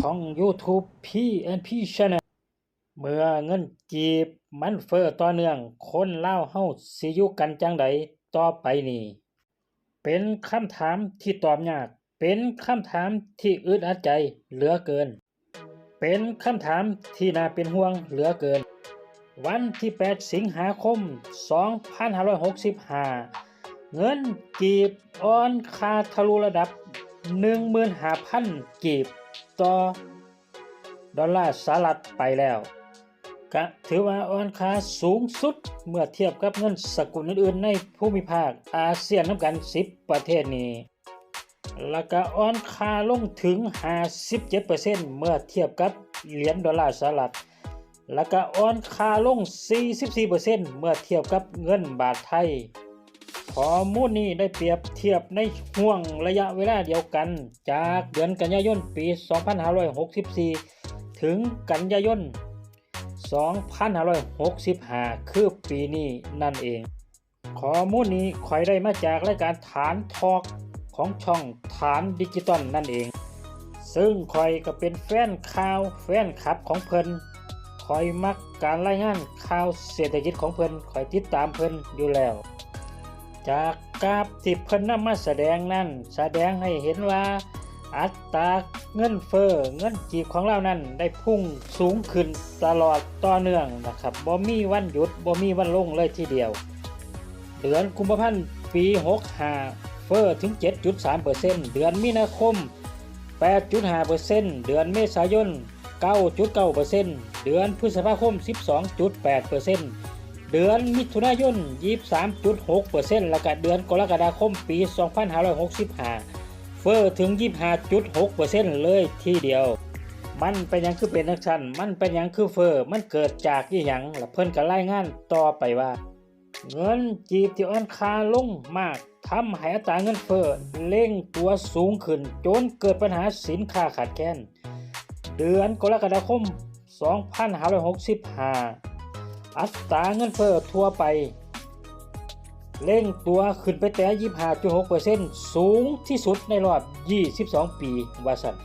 ของ YouTube P&P Channel เมื่อเงินกีบมันเฟ้อต่อเนื่อง คนเล่าเฮาสิอยู่กันจังใดต่อไปนี้เป็นคำถามที่ตอบยาก เป็นคำถามที่อึดอัดใจเหลือเกิน เป็นคำถามที่น่าเป็นห่วงเหลือเกิน วันที่ 8 สิงหาคม 2565 เงินกีบอ่อนคาทะลุระดับ 15,000 กีบ ต่อดอลลาร์สหรัฐไปแล้วก็ถือว่าอ่อนค่าสูงสุดเมื่อเทียบกับเงินสกุลอื่นๆ ในภูมิภาคอาเซียนน้ำกัน 10 ประเทศนี้ แล้วก็อ่อนค่าลงถึง 57%เมื่อเทียบกับเหรียญดอลลาร์สหรัฐ แล้วก็อ่อนค่าลง 44%เมื่อเทียบกับเงินบาทไทย ข้อมูลนี้ได้เปรียบเทียบในห่วงระยะเวลาเดียวกัน จากเดือนกันยายนปี 2564 ถึงกันยายน 2565 คือปีนี้นั่นเอง ข้อมูลนี้คอยได้มาจากรายการฐานทอกของช่องฐานดิจิตอลนั่นเอง ซึ่งคอยก็เป็นแฟนข่าวแฟนคลับของเพิ่นคอยมักการรายงานข่าวเศรษฐกิจของเพิ่นคอยติดตามเพิ่นอยู่แล้ว จากกราฟที่เพิ่นนำมาแสดงนั้นแสดงให้เห็นว่าอัตราเงินเฟอ้อเงินกีบของเรานั้นได้พุ่งสูงขึ้นตลอดต่อเนื่องนะครับบ่มีวันหยุดบ่มีวันลงเลยทีเดียว เดือนกุมภาพันธ์ปี65เฟอ้อถึง 7.3%เดือนมีนาคม 8.5%เดือนเมษายน 9.9%เดือนพฤษภาคม 12.8% เดือนมิถุนายน 23.6%แล้วก็เดือนกรกฎาคมปี 2565 เฟอ้อถึง 25.6%เลยทีเดียว มันเป็นยังคือเป็นนักชันมันเป็นยังคือเฟอ้อมันเกิดจากยี่หยังและเพิ่นก็รายงานต่อไปว่า เงินจีบที่อ่อนค่าลงมากทำให้อัตราเงินเฟอ้อเร่งตัวสูงขึ้นจนเกิดปัญหาสินค้าขาดแคลนเดือนกรกฎาคม 2565 อัตราเงินเฟ้อทั่วไป เร่งตัวขึ้นไปแต่ 25.6%สูงที่สุดในรอบ 22 ปีว่าสัน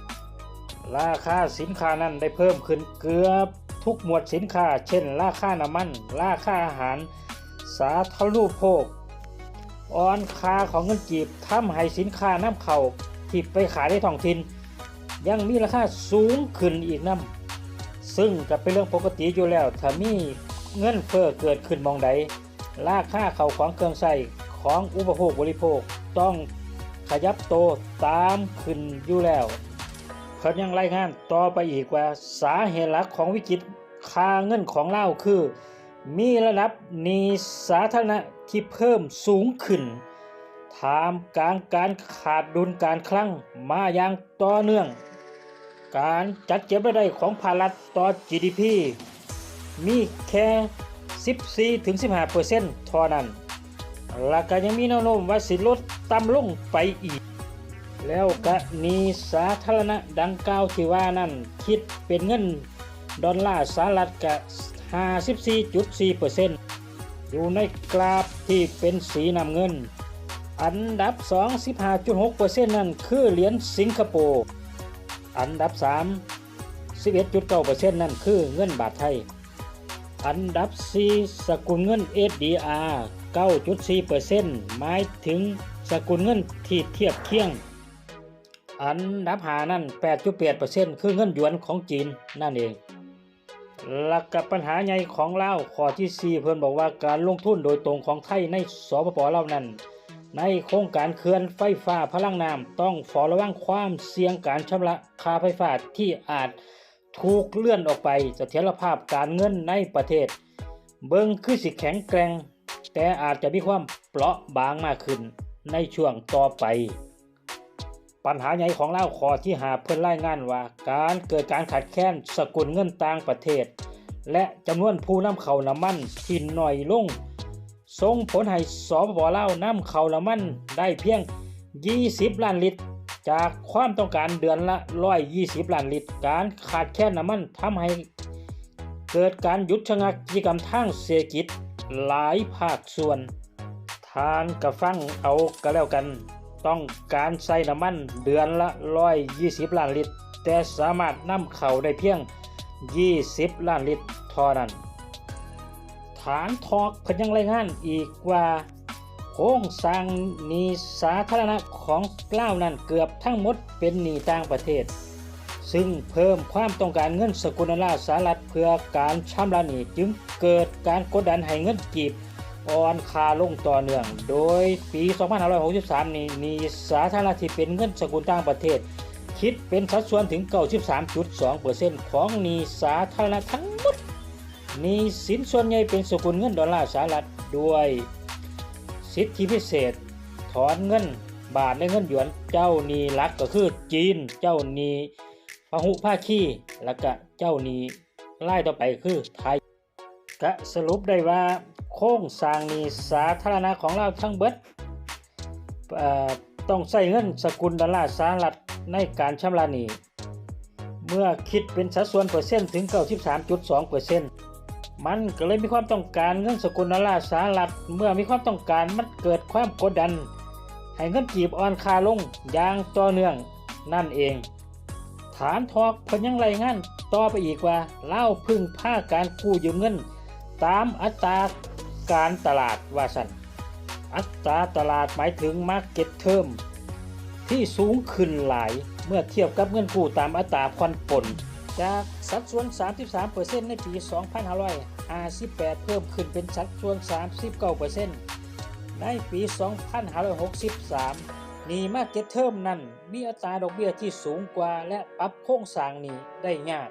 ราคาสินค้านั้นได้เพิ่มขึ้นเกือบทุกหมวดสินค้า เช่น ราคาน้ำมัน ราคาอาหาร สาธารณูปโภคอ่อนค่าของเงินกีบทำให้สินค้าน้ำเข้าที่ไปขายในท้องถิ่นยังมีราคาสูงขึ้นอีกน้ำซึ่งก็เป็นเรื่องปกติอยู่แล้วถ้ามี เงินเฟ้อเกิดขึ้นมองใดราคาเข้าของเครื่องใช้ของอุปโภคบริโภคต้องขยับโตตามขึ้นอยู่แล้วเพิ่นยังรายงานต่อไปอีกว่าสาเหตุหลักของวิกฤตค่าเงินของเล่าคือ มีระดับหนี้สาธารณะที่เพิ่มสูงขึ้นทามกลางการขาดดุลการคลังมาอย่างต่อเนื่อง การจัดเก็บรายได้ของภาครัฐต่อ GDP มีแค่ 14-15%เท่านั้น และก็ยังมีแนวโน้มว่าสิลดต่ำลงไปอีก แล้วก็หนี้สาธารณะดังกล่าวที่ว่านั้นคิดเป็นเงินดอลลาร์สหรัฐกะ54.4%อยู่ในกราฟที่เป็นสีน้ำเงิน อันดับ 2 15.6%นั่นคือเหรียญสิงคโปร์ อันดับ 3 11.9%นั่นคือเงินบาทไทย อันดับ 4 สกุลเงิน SDR 9.4%หมายถึงสกุลเงินที่เทียบเคียง อันดับหานั่น 8.8%คือเงินหยวนของจีนนั่นเอง หลักกับปัญหาใหญ่ของเล่าข้อที่ 4 เพิ่อนบอกว่าการลงทุนโดยตรงของไทยในสปปเล่านั้น ในโครงการเขื่อนไฟฟ้าพลังน้ำต้องฝ้าระวังความเสี่ยงการชำระค่าไฟฟ้าที่อาจ ถูกเลื่อนออกไปเสถียรภาพการเงินในประเทศ เบิ่งคือสิแข็งแกร่ง แต่อาจจะมีความเปราะบางมากขึ้นในช่วงต่อไป ปัญหาใหญ่ของเราข้อที่หาเพิ่อนรายงานว่า การเกิดการขาดแคลนสกุลเงินต่างประเทศ และจำนวนผู้นำเข้าน้ำมันที่น้อยลงส่งผลให้สปปลาวนำเข้าน้ำมันได้เพียง 20 ล้านลิตร จากความต้องการเดือนละ120ล้านลิตร การขาดแคลนน้ำมันทำให้เกิดการหยุดชะงักกิจกรรมทางเศรษฐกิจหลายภาคส่วน ทานกระฟังเอาก็แล้วกัน ต้องการใส่น้ำมันเดือนละ120ล้านลิตร แต่สามารถนำเข้าได้เพียง 20 ล้านลิตรเท่านั้น ฐานทอกพยังรายงานอีกว่า โครงสร้างหนี้สาธารณะของกล้าวนั้นเกือบทั้งหมดเป็นหนี้ต่างประเทศ ซึ่งเพิ่มความต้องการเงินสกุลดอลลาร์สหรัฐเพื่อการชำระหนี้จึงเกิดการกดดันให้เงินกีบอ่อนค่าลงต่อเนื่อง โดยปี 2563 นี้หนี้สาธารณะที่เป็นเงินสกุลต่างประเทศ คิดเป็นสัดส่วนถึง 93.2%ของหนี้สาธารณะทั้งหมดหนี้สินส่วนใหญ่เป็นสกุลเงินดอลลาร์สหรัฐด้วย สิทธิพิเศษ ถอนเงินบาทและเงินหยวนเจ้าหนี้หลักก็คือจีน เจ้าหนี้พหุภาคีแล้วก็เจ้าหนีไล่ต่อไปคือไทยก็สรุปได้ว่าโครงสร้างนีสาธารณะของเราทั้งเบิดต้องใช้เงินสกุลดอลลาร์สหรัฐในการชำระหนี้เมื่อคิดเป็นสัดส่วนเปอร์เซ็นต์ถึง 93.2%เปอร์เซ็นต์ มันก็เลยมีความต้องการเงินสกุลดอลลาร์สหรัฐเมื่อมีความต้องการมันเกิดความกดดัน ให้เงินกีบอ่อนค่าลงอย่างต่อเนื่องนั่นเอง ฐานทอกเพิ่นยังรายงานต่อไปอีกว่าเล่าพึ่งผ้าการกู้ยืมเงิน ตามอัตราการตลาดว่าสันอัตราตลาดหมายถึงมาร์เก็ตเทอมที่สูงขึ้นหลายเมื่อเทียบกับเงินกู้ตามอัตราผ่อนปลน จากสัดส่วน 33%ในปี 2558 เพิ่มขึ้นเป็นสัดส่วน 39%ในปี 2563 นี่มาเก็ตเทอมนั้น มีอัตราดอกเบี้ยที่สูงกว่าและปรับโครงสร้างหนี้ได้ยาก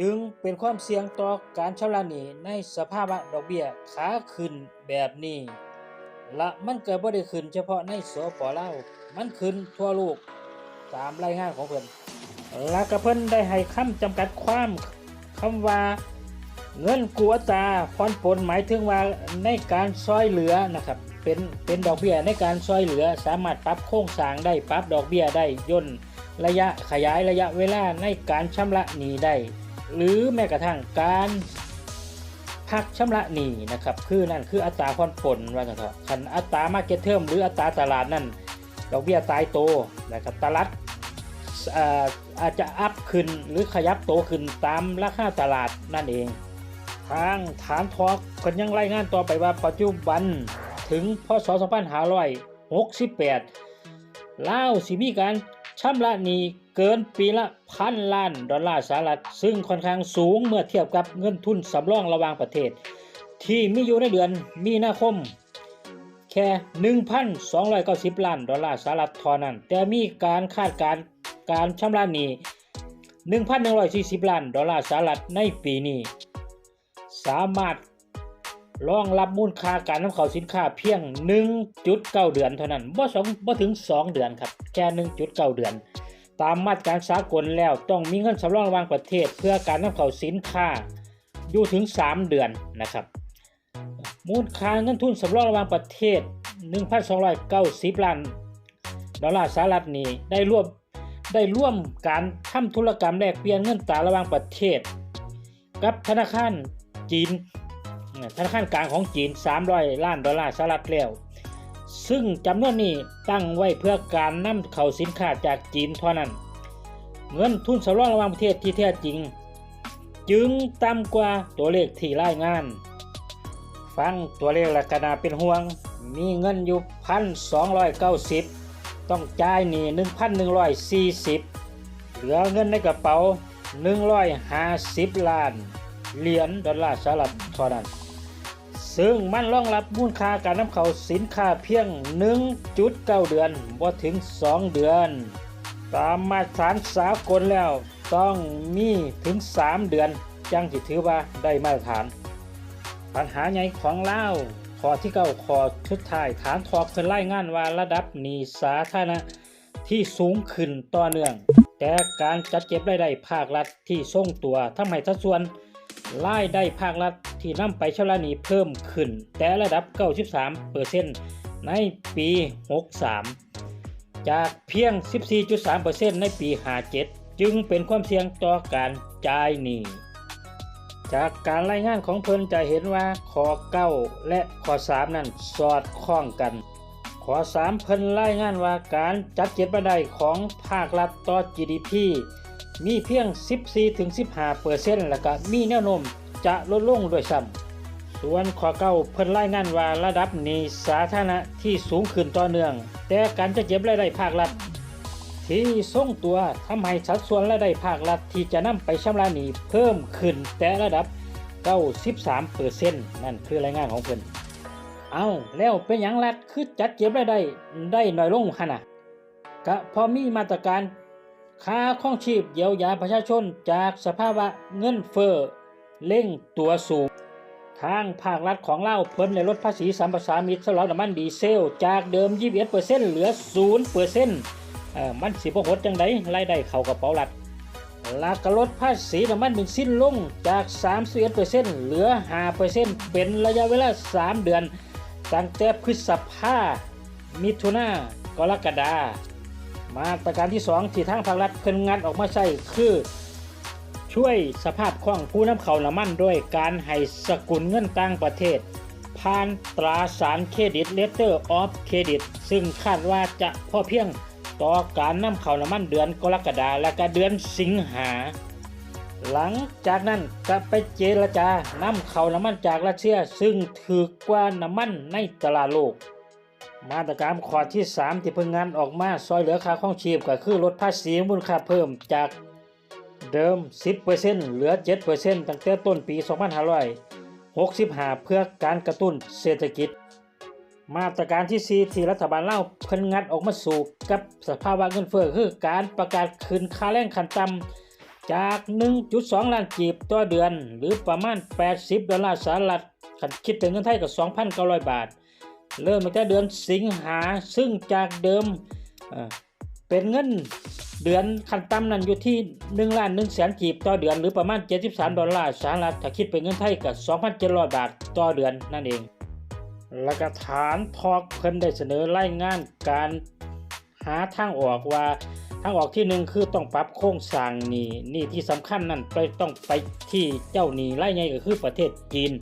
จึงเป็นความเสี่ยงต่อการชำระหนี้ในสภาวะดอกเบี้ยขาขึ้นแบบนี้ และมันเกิดบ่ได้ขึ้นเฉพาะในสปลาวมันขึ้นทั่วโลกตามรายงานของเพิ่น และก็เพิ่นได้ให้คำจำกัดความคำว่าเงินกู้อัตราผ่อนปลหมายถึงว่าในการซอยเหลือนะครับเป็นเป็นดอกเบี้ยในการซอยเหลือสามารถปรับโครงสร้างได้ปรับดอกเบี้ยได้ย่นระยะขยายระยะเวลาในการชำระหนี้ได้ หรือแม้กระทั่งการพักชำระหนี้นะครับคือนั่นคืออัตราผ่อนปลนว่ากันเถอะคันอัตรามาเก็ตเทอมหรืออัตราตลาดนั่นดอกเบี้ยตายโตนะครับตลาด อาจจะอัพขึ้นหรือขยับโตขึ้นตามราคาตลาดนั่นเอง ทางฐานทอกเพิ่นยังรายงานต่อไปว่าปัจจุบันถึงพศ2568ลาวสิมีการชำระหนี้เกินปีละพันล้านดอลลาร์สหรัฐ ซึ่งค่อนข้างสูงเมื่อเทียบกับเงินทุนสำรองระหว่างประเทศ ที่มีอยู่ในเดือนมีนาคม แค่ 1,290 ล้านดอลลาร์สหรัฐเท่านั้น แต่มีการคาดการณ์ การชำระหนี้1,140 ล้านดอลลาร์สหรัฐในปีนี้ สามารถรองรับมูลค่าการนำเข้าสินค้าเพียง 1.9 เดือนเท่านั้นบ่สองบ่ถึง 2 เดือนครับ แค่ 1.9 เดือน ตามมาตรการสากลแล้วต้องมีเงินสำรองระหว่างประเทศ เพื่อการนำเข้าสินค้าอยู่ถึง 3 เดือนนะครับ มูลค่าเงินทุนสำรองระหว่างประเทศ 1,290 ล้านดอลลาร์สหรัฐนี้ได้รวบ ได้ร่วมการทำธุรกรรมแลกเปลี่ยนเงินตราระหว่างประเทศ กับธนาคารจีนธนาคารกลางของจีน 300 ล้านดอลลาร์สหรัฐแล้ว ซึ่งจำนวนนี้ตั้งไว้เพื่อการนำเข้าสินค้าจากจีนเท่านั้น เงินทุนสำรองระหว่างประเทศที่แท้จริง จึงต่ำกว่าตัวเลขที่รายงาน ฟังตัวเลขละกนาเป็นห่วง มีเงินอยู่พันสองร้อยเก้าสิบ ต้องจ่ายหนี้หนึ่งพันหนึ่งร้อยสี่สิบเหลือเงินในกระเป๋าหนึ่งร้อยห้าสิบล้าน เหรียญดอลลาร์สหรัฐเท่านั้น ซึ่งมันรองรับมูลค่าการนำเข้าสินค้าเพียง 1.9 เดือนบ่ถึง 2 เดือน ตามมาตรฐานสากลแล้วต้องมีถึง 3 เดือน จังสิถือว่าได้มาตรฐาน ปัญหาใหญ่ของเลา อที่เก้าขอชุดท้ายฐานทอกเพิ่นรายงานว่าระดับนี้สาธารณะที่สูงขึ้นต่อเนื่อง แต่การจัดเก็บรายได้ภาครัฐที่ทรงตัวทำให้สัดส่วนรายได้ภาครัฐที่นำไปชำระหนี้เพิ่มขึ้น แต่ระดับ 93%ในปี 63 จากเพียง 14.3%ในปี 57 จึงเป็นความเสี่ยงต่อการจ่ายหนี้ จากการรายงานของเพิ่นจะเห็นว่าข้อ9และข้อ3นั้นสอดคล้องกัน ข้อ3เพิ่นรายงานว่าการจัดเก็บรายได้ของภาครัฐต่อ GDP มีเพียง 14-15เปอร์เซ็นต์แล้วก็มีแนวโน้มจะลดลงด้วยซ้ำส่วนข้อเก้าเพิ่นรายงานว่าระดับหนี้สาธารณะที่สูงขึ้นต่อเนื่อง แต่การจะเก็บรายได้ภาครัฐ ที่ทรงตัวทำให้สัดส่วนรายได้ภาครัฐที่จะนำไปชำระหนี้เพิ่มขึ้นแต่ระดับ 93เปอร์เซ็นต์นั่นคือรายงานของเพิ่นเอาแล้วเป็นหยังรัฐคือจัดเก็บรายได้ได้น้อยลงขนาดก็พอมีมาตรการค่าครองชีพเยียวยาประชาชนจากสภาวะเงินเฟ้อเร่งตัวสูง ทางภาครัฐของเราเพิ่นได้ลดภาษีสัมปทานมิตรสำหรับน้ำมันดีเซล จากเดิม 21%เหลือ0%เอ่อ มันสิบหดจังไดรายได้เข้ากระเป๋ารัฐแล้วก็ลดภาษีน้ำมันเบนซินลงจาก 31%เหลือ 5%เป็นระยะเวลา 3 เดือน ตั้งแต่พฤษภามิถุนากรกฎามาตรการที่ 2 ที่ทางภาครัฐเพิ่นงัดออกมาใช้คือ ช่วยสภาพคล่องผู้นำเข้าน้ำมันด้วยการให้สกุลเงินต่างประเทศ ผ่านตราสารเครดิตเลเตอร์ออฟเครดิตซึ่งคาดว่าจะพอเพียง ต่อการนำเข้าน้ำมันเดือนกรกฎาและก็เดือนสิงหา หลังจากนั้นก็ไปเจรจานำเข้าน้ำมันจากรัสเซียซึ่งถือกว่าน้ำมันในตลาดโลก มาตรการข้อที่ 3 ที่เพิ่งงานออกมาซอยเหลือค่าครองชีพก็คือลดภาษีมูลค่าเพิ่มจากเดิม 10%เหลือ 7%ตั้งแต่ต้นปี 2565 เพื่อการกระตุ้นเศรษฐกิจ มาตรการที่ 4 ที่รัฐบาลเล่าเพิ่นงัดออกมาสู่กับสภาวะเงินเฟ้อคือการประกาศคืนค่าแรงขั้นต่ำจาก 1.2 ล้านกีบต่อเดือน หรือประมาณ 80 ดอลลาร์สหรัฐคันคิดเป็นเงินไทยก็2,900 บาท เริ่มตั้งแต่เดือนสิงหาซึ่งจากเดิมเป็นเงินเดือนขั้นต่ำนั้นอยู่ที่1ล้าน1แสนกีบต่อเดือนหรือประมาณ 73 ดอลลาร์สหรัฐถ้าคิดเป็นเงินไทยก็2,700 บาทต่อเดือนนั่นเอง แล้วก็ฐานทอกเพิ่นได้เสนอรายงานการหาทางออกว่าทางออกที่หนึ่งคือต้องปรับโครงสร้างหนี้หนี่ที่สำคัญนั่นไปต้องไปที่เจ้าหนี้รายใหญ่ก็คือประเทศจีน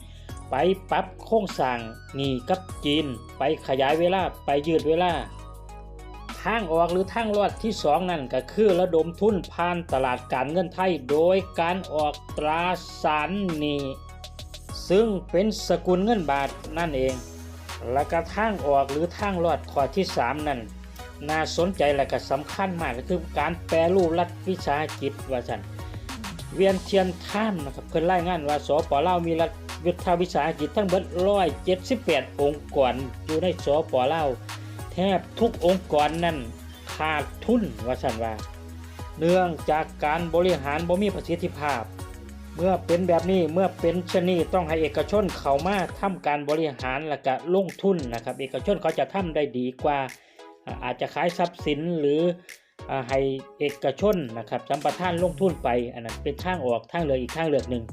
ไปปรับโครงสร้างหนี้กับจีน ไปขยายเวลาไปยืดเวลาทางออกหรือทางรอดที่2นั่นก็คือระดมทุนผ่านตลาดการเงินไทย โดยการออกตราสารหนี้ซึ่งเป็นสกุลเงินบาทนั่นเอง และก็ทางออกหรือทางรอดข้อที่ 3 นั่นน่าสนใจและก็สำคัญมากก็คือการแปรรูปรัฐวิสาหกิจว่าสันเวียนเทียนท่ามนะครับเพิ่นรายงานว่าสปลาวมีรัฐวิทยาวิสาหกิจทั้งเบิด178 องค์กรอยู่ในสปลาวแทบทุกองค์กรนั่นขาดทุนว่าสันว่า เนื่องจากการบริหารบ่มีประสิทธิภาพ เมื่อเป็นแบบนี้เมื่อเป็นชนนีต้องให้เอกชนเข้ามาทำการบริหารและก็ลงทุนนะครับ เอกชนเขาจะทำได้ดีกว่า อาจจะขายทรัพย์สินหรือให้เอกชนนะครับสัมปทานลงทุนไปอันนั้นเป็นทางออกทางเลือกอีกทางเลือกหนึ่ง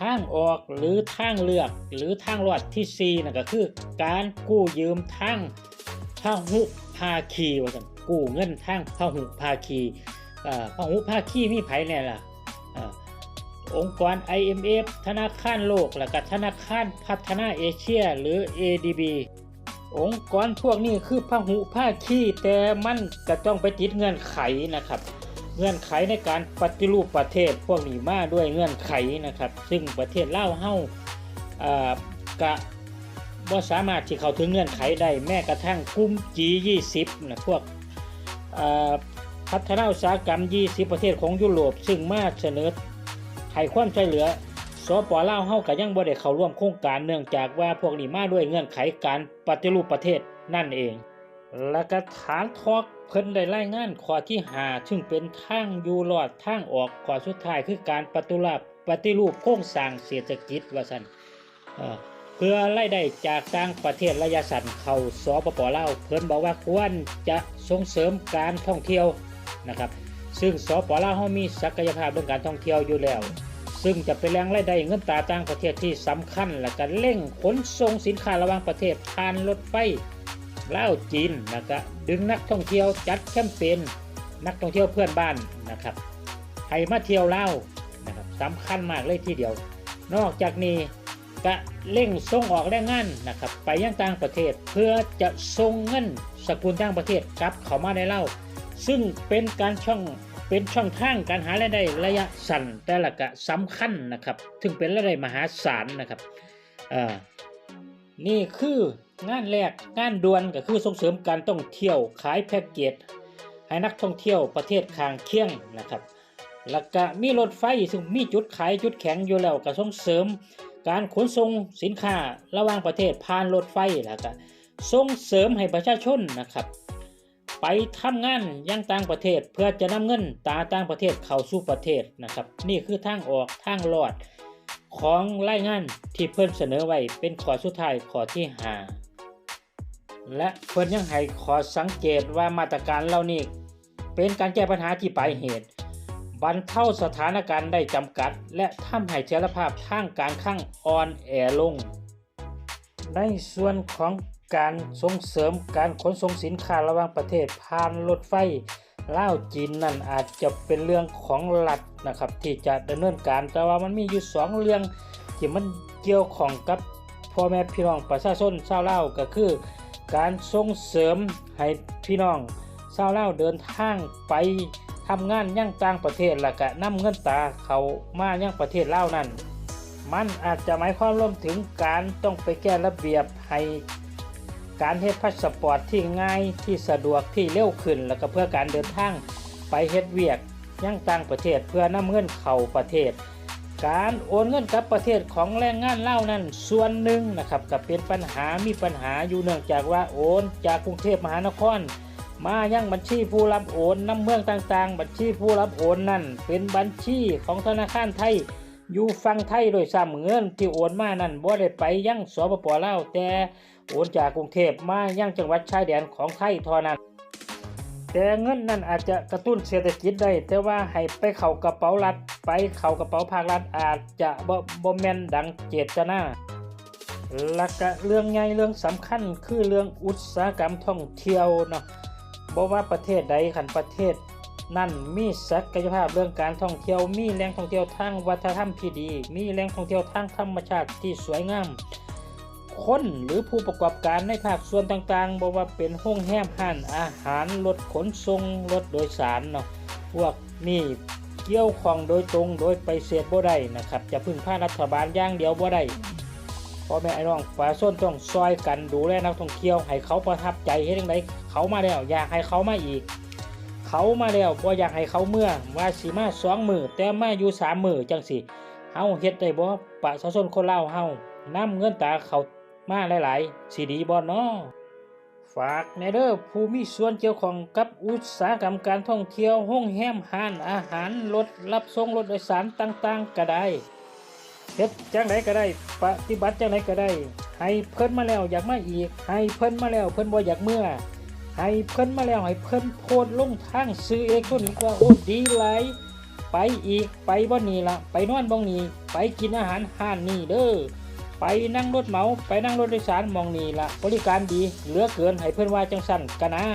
ทางออกหรือทางเลือกหรือทางรอดที่4นั่นก็คือ การกู้ยืมทางพหุภาคีว่าซั่นกู้เงินทางพหุภาคีอ่าพหุภาคีมีไผแน่ล่ะ องค์กร IMF ธนาคารโลก และก็ธนาคารพัฒนาเอเชียหรือ ADB องค์กรพวกนี้คือพหุภาคีแต่มันก็ต้องไปติดเงื่อนไขนะครับ เงื่อนไขในการปฏิรูปประเทศพวกนี้มาด้วยเงื่อนไขนะครับ ซึ่งประเทศเล่าเฮาอ่ากะบ่สามารถที่เขาถึงเงื่อนไขได้แม้กระทั่งกลุ่ม G20 นะพวกอ่าพัฒนาอุตสาหกรรม 20 ประเทศของยุโรป ซึ่งมาเสนอ ให้ความช่วยเหลือสปลาวเฮาก็ยังบ่ได้เข้าร่วมโครงการเนื่องจากว่าพวกนี้มาด้วยเงื่อนไขการปฏิรูปประเทศนั่นเอง และก็ฐานทอกเพิ่นได้รายงานข้อที่5ซึ่งเป็นทางอยู่รอดทางออกข้อสุดท้ายคือการปฏิรูปปฏิรูปโครงสร้างเศรษฐกิจว่าซั่นเพื่อรายได้จากต่างประเทศระยะสั้นเข้าสปปลาวเพิ่นบอกว่าควรจะส่งเสริมการท่องเที่ยวนะครับ ซึ่งสปลาวเฮามีศักยภาพเรื่องการท่องเที่ยวอยู่แล้ว ซึ่งจะเป็นแหล่งรายได้เงินตราต่างประเทศที่สำคัญ และก็เร่งขนส่งสินค้าระหว่างประเทศผ่านรถไฟลาวจีนนะครับดึงนักท่องเที่ยวจัดแคมเปญนักท่องเที่ยวเพื่อนบ้านนะครับให้มาเที่ยวลาวนะครับสำคัญมากเลยทีเดียว นอกจากนี้ก็เร่งส่งออกแรงงานนะครับไปยังต่างประเทศ เพื่อจะส่งเงินสกุลต่างประเทศกลับเข้ามาในเลา ซึ่งเป็นการช่องเป็นช่องทางการหารายได้ระยะสั้นแต่ละกะสำคัญนะครับถึงเป็นรายได้มหาศาลนะครับนี่คืองานแรกงานด่วนก็คือส่งเสริมการท่องเที่ยวขายแพ็กเกจให้นักท่องเที่ยวประเทศข้างเคียงนะครับแล้วก็มีรถไฟซึ่งมีจุดขายจุดแข็งอยู่แล้วก็ส่งเสริมการขนส่งสินค้าระหว่างประเทศผ่านรถไฟแล้วก็ส่งเสริมให้ประชาชนนะครับ ไปทำงานยังต่างประเทศเพื่อจะนำเงินตาต่างประเทศเข้าสู่ประเทศนะครับ นี่คือทางออกทางรอดของรายงานที่เพิ่นเสนอไว้เป็นข้อสุดท้ายข้อที่หาและเพิ่นยังให้ขอสังเกตว่ามาตรการเหล่านี้เป็นการแก้ปัญหาที่ปลายเหตุบรรเทาสถานการณ์ได้จำกัด และทำให้เสถียรภาพทางการข้างอ่อนแอลง ในส่วนของ การส่งเสริมการขนส่งสินค้าระหว่างประเทศผ่านรถไฟล่าวจีนนั่นอาจจะเป็นเรื่องของรัฐนะครับ ที่จะดำเนินการแต่ว่ามันมีอยู่สองเรื่องที่มันเกี่ยวของกับพ่อแม่พี่น้องประชาชนชาวลาวก็คือ การส่งเสริมให้พี่น้องชาวลาวเดินทางไปทำงานยังต่างประเทศแล้วก็นำเงินตาเขามายังประเทศลาวนั่นมันอาจจะหมายความรวมถึงการต้องไปแก้ระเบียบให้ การเฮ็ดพาสปอร์ตที่ง่ายที่สะดวกที่เร็วขึ้น แล้วก็เพื่อการเดินทางไปเฮ็ดเวียกยังต่างประเทศเพื่อนำเงินเข้าประเทศ การโอนเงินกลับประเทศของแรงงานเล่านั้นส่วนหนึ่งนะครับก็เป็นปัญหามีปัญหาอยู่เนื่องจากว่าโอนจากกรุงเทพมหานคร มายังบัญชีผู้รับโอนน้ำเมืองต่างๆ บัญชีผู้รับโอนนั่นเป็นบัญชีของธนาคารไทย อยู่ฝั่งไทยโดยซ้ำเงินที่โอนมานั่นบ่ได้ไปยังสปปลาวแต่โอนจากกรุงเทพมายังจังหวัดชายแดนของไทยเท่านั้น แต่เงินนั่นอาจจะกระตุ้นเศรษฐกิจได้แต่ว่าให้ไปเข้ากระเป๋ารัฐ ไปเข้ากระเป๋าภาครัฐอาจจะบ่บ่แม่นดังเจตนาและก็เรื่องใหญ่เรื่องสำคัญคือเรื่องอุตสาหกรรมท่องเที่ยวเนาะบ่ว่าประเทศใดขันประเทศ นั่นมีศักยภาพเรื่องการท่องเที่ยว มีแหล่งท่องเที่ยวทางวัฒนธรรมที่ดี มีแหล่งท่องเที่ยวทางธรรมชาติที่สวยงาม คนหรือผู้ประกอบการในภาคส่วนต่างๆบอกว่าเป็นห้องแฮมห้านอาหารรถขนส่งรถโดยสารเนาะพวกนี่เกี่ยวข้องโดยตรงโดยไปเสียบ่ได้นะครับ จะพึ่งพารัฐบาลย่างเดียวบ่ได้พ่อแม่ไอ้น้องฝ่าส้นต้องซอยกันดูแลนักท่องเที่ยวให้เขาประทับใจเฮ็ดจังไดเขามาแล้วอยากให้เขามาอีก เขามาแล้วบ่อยากให้เขาเมื่อว่าสิมาสองมือแต่มาอยู่สามมือจังสิเฮาเฮ็ดได้บ่ประชาชนคนลาวเฮานำเงินตาเขามาหลายๆสิดีบ่เนาะฝากในเด้อผู้มีส่วนเกี่ยวข้องกับอุตสาหกรรมการท่องเที่ยวห้องแฮมห้านอาหารรถรับส่งรถโดยสารต่างๆก็ได้เฮ็ดจังไดก็ได้ ปฏิบัติจังไดก็ได้ ให้เพิ่นมาแล้วอยากมาอีก ให้เพิ่นมาแล้วเพิ่นบ่อยากเมื่อ ให้เพิ่นมาแล้วให้เพิ่นโพสต์ลงทางซื้ออิเล็กทรอนิกส์ว่าโอ้ดีหลายไปอีกไปบ่นี่ละไปนอนบ่งนี้ไปกินอาหารห้านนี่เด้อไปนั่งรถเหมาไปนั่งรถโดยสารมองนี่ละบริการดีเหลือเกินให้เพิ่อนว่าจังสั่นกันนะ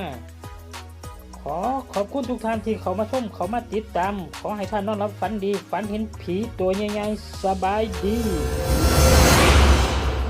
ขอขอบคุณทุกท่านที่เขามาชมเขามาติดตาม ขอให้ท่านนอนรับฝันดี ฝันเห็นผีตัวใหญ่ๆสบายดี